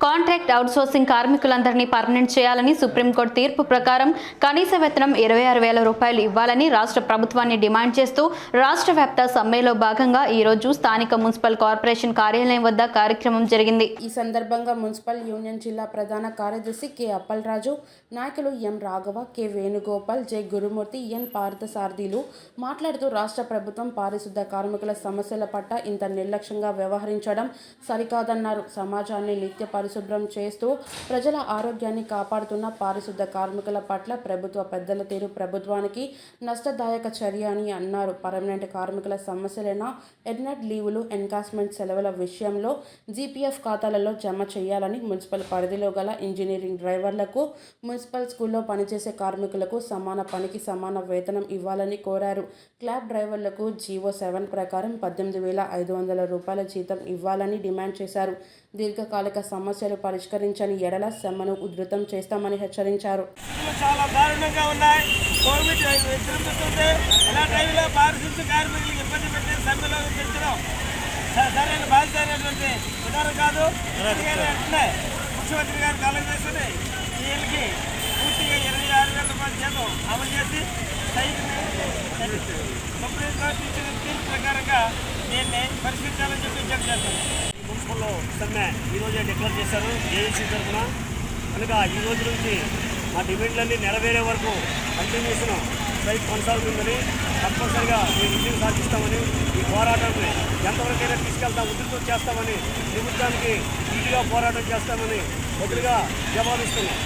Contract outsourcing కార్మికులందరినీ permanent చేయాలని Supreme Court తీర్పు ప్రకారం కనీస వేతనం ఇరవై ఆరు వేల రూపాయలు ఇవ్వాలని రాష్ట్ర ప్రభుత్వాన్ని డిమాండ్ చేస్తూ రాష్ట్ర వ్యాప్త సమ్మెలో భాగంగా ఈ రోజు స్థానిక మున్సిపల్ కార్పొరేషన్ కార్యాలయం వద్ద కార్యక్రమం జరిగింది. ఈ సందర్భంగా మున్సిపల్ యూనియన్ జిల్లా ప్రధాన కార్యదర్శి కె అప్పలరాజు నాయకులు M Raghava K Venugopal J Gurumurthy N పార్థసారథిలు మాట్లాడుతూ రాష్ట్ర ప్రభుత్వం పారిశుద్ధ కార్మికుల సమస్యల పట్ల ఇంత నిర్లక్ష్యంగా వ్యవహరించడం సరికాదన్నారు. సమాజాన్ని నిత్య పరిశుభ్రం చేస్తూ ప్రజల ఆరోగ్యాన్ని కాపాడుతున్న పారిశుద్ధ కార్మికుల పట్ల ప్రభుత్వ పెద్దల తీరు ప్రభుత్వానికి నష్టదాయక చర్య అని అన్నారు. పర్మనెంట్ కార్మికుల సమస్యలైన ఎడ్నెట్ లీవులు ఎన్కాస్మెంట్ సెలవుల విషయంలో జీపీఎఫ్ ఖాతాలలో జమ చేయాలని మున్సిపల్ పరిధిలో గల ఇంజనీరింగ్ డ్రైవర్లకు మున్సిపల్ స్కూల్లో పనిచేసే కార్మికులకు సమాన పనికి సమాన వేతనం ఇవ్వాలని కోరారు. క్లాబ్ డ్రైవర్లకు జీవో సెవెన్ ప్రకారం పద్దెనిమిది వేల ఐదు వందల రూపాయల జీతం ఇవ్వాలని డిమాండ్ చేశారు. దీర్ఘకాలిక సమస్యలు పరిష్కరించని ఎడల సమ్మెను ఉధృతం చేస్తామని హెచ్చరించారు. చాలా దారుణంగా ఉన్నాయి. కోవిడ్ విజృంభిస్తుంది ఇలా టైంలో పారిశుద్ధ కార్మికులకు ఇబ్బంది పెట్టి సమ్మెలో పెంచడం స- సరైన బాధ్యత అయినటువంటి విధానం కాదు. అందుకని వెంటనే ముఖ్యమంత్రి గారు కలం చేసుకుని వీళ్ళకి పూర్తిగా ఇరవై ఆరు వేల రూపాయల జీతం అమలు చేసి సైట్ని సుప్రీంకోర్టు ఇచ్చిన తీర్పు ప్రకారంగా దీన్ని పరిష్కరించాలని చెప్పి విజ్ఞప్తి చేస్తాను మున్సిపల్లో సమ్మె ఈరోజే డిక్లేర్ చేశారు జేఏసీ తరఫున. కనుక ఈ రోజు నుంచి మా డిమాండ్లన్నీ నెరవేరే వరకు కంటిన్యూషన్ స్ట్రైక్ కొనసాగుతుందని తప్పనిసరిగా మేము విజయం సాధిస్తామని ఈ పోరాటాన్ని ఎంతవరకైనా తీసుకెళ్తాం ఉధృతం చేస్తామని ప్రభుత్వానికి నీటిగా పోరాటం చేస్తామని వదిలిగా జవాబిస్తున్నాం